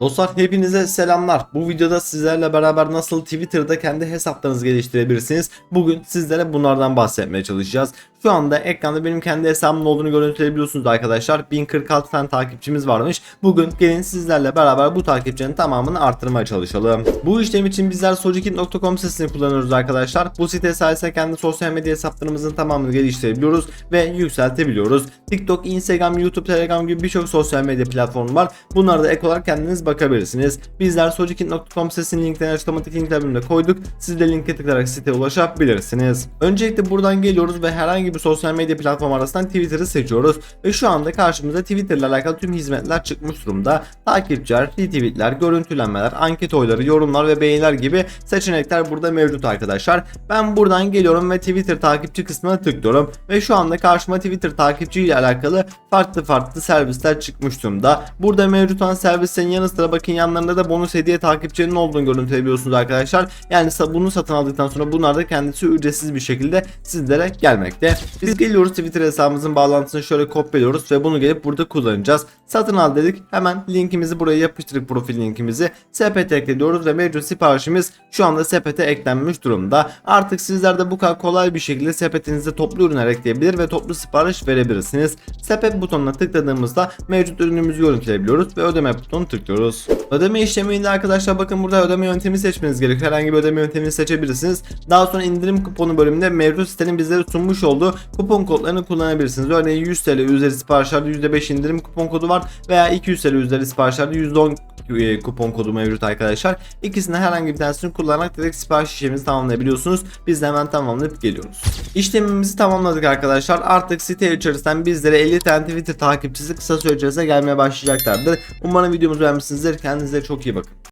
Dostlar hepinize selamlar. Bu videoda sizlerle beraber nasıl Twitter'da kendi hesaplarınızı geliştirebilirsiniz. Bugün sizlere bunlardan bahsetmeye çalışacağız. Şu anda ekranda benim kendi hesabımın olduğunu görüntüleyebiliyorsunuz arkadaşlar. 1046 tane takipçimiz varmış. Bugün gelin sizlerle beraber bu takipçinin tamamını arttırmaya çalışalım. Bu işlem için bizler sojikit.com sitesini kullanıyoruz arkadaşlar. Bu site sayesinde kendi sosyal medya hesaplarımızın tamamını geliştirebiliyoruz ve yükseltebiliyoruz. TikTok, Instagram, YouTube, Telegram gibi birçok sosyal medya platformu var. Bunlara da ek olarak kendiniz bakabilirsiniz. Bizler sojikit.com sitesinin linklerini açıklamadaki linkler bölümüne koyduk. Siz de linke tıklayarak siteye ulaşabilirsiniz. Öncelikle buradan geliyoruz ve herhangi bir sosyal medya platformu arasından Twitter'ı seçiyoruz. Ve şu anda karşımıza Twitter ile alakalı tüm hizmetler çıkmış durumda. Takipçiler, retweetler, görüntülenmeler, anket oyları, yorumlar ve beğeniler gibi seçenekler burada mevcut arkadaşlar. Ben buradan geliyorum ve Twitter takipçi kısmına tıklıyorum. Ve şu anda karşıma Twitter takipçi ile alakalı farklı farklı servisler çıkmış durumda. Burada mevcut olan servislerin yanı sıra bakın yanlarında da bonus hediye takipçilerinin olduğunu görüntüleyebiliyorsunuz arkadaşlar. Yani bunu satın aldıktan sonra bunlar da kendisi ücretsiz bir şekilde sizlere gelmekte. Biz geliyoruz Twitter hesabımızın bağlantısını şöyle kopyalıyoruz ve bunu gelip burada kullanacağız. Satın al dedik. Hemen linkimizi buraya yapıştırdık profil linkimizi. Sepete ekliyoruz ve mevcut siparişimiz şu anda sepete eklenmiş durumda. Artık sizler de bu kadar kolay bir şekilde sepetinize toplu ürünler ekleyebilir ve toplu sipariş verebilirsiniz. Sepet butonuna tıkladığımızda mevcut ürünümüzü görüntüleyebiliyoruz ve ödeme butonunu tıklıyoruz. Ödeme işleminde arkadaşlar bakın burada ödeme yöntemi seçmeniz gerekiyor. Herhangi bir ödeme yöntemini seçebilirsiniz. Daha sonra indirim kuponu bölümünde mevcut sitenin bizlere sunmuş olduğu kupon kodlarını kullanabilirsiniz. Örneğin 100 TL üzeri siparişlerde %5 indirim kupon kodu var veya 200 TL üzeri siparişlerde %10 e, kupon kodu mevcut arkadaşlar. İkisinden herhangi bir tanesini kullanarak direkt sipariş işlemimizi tamamlayabiliyorsunuz. Biz de hemen tamamlayıp geliyoruz. İşlemimizi tamamladık arkadaşlar. Artık site içerisinden bizlere 50 tane Twitter takipçisi kısa süre içerisinde gelmeye başlayacaklardır. Umarım videomuzu beğenmişsinizdir. Kendinize çok iyi bakın.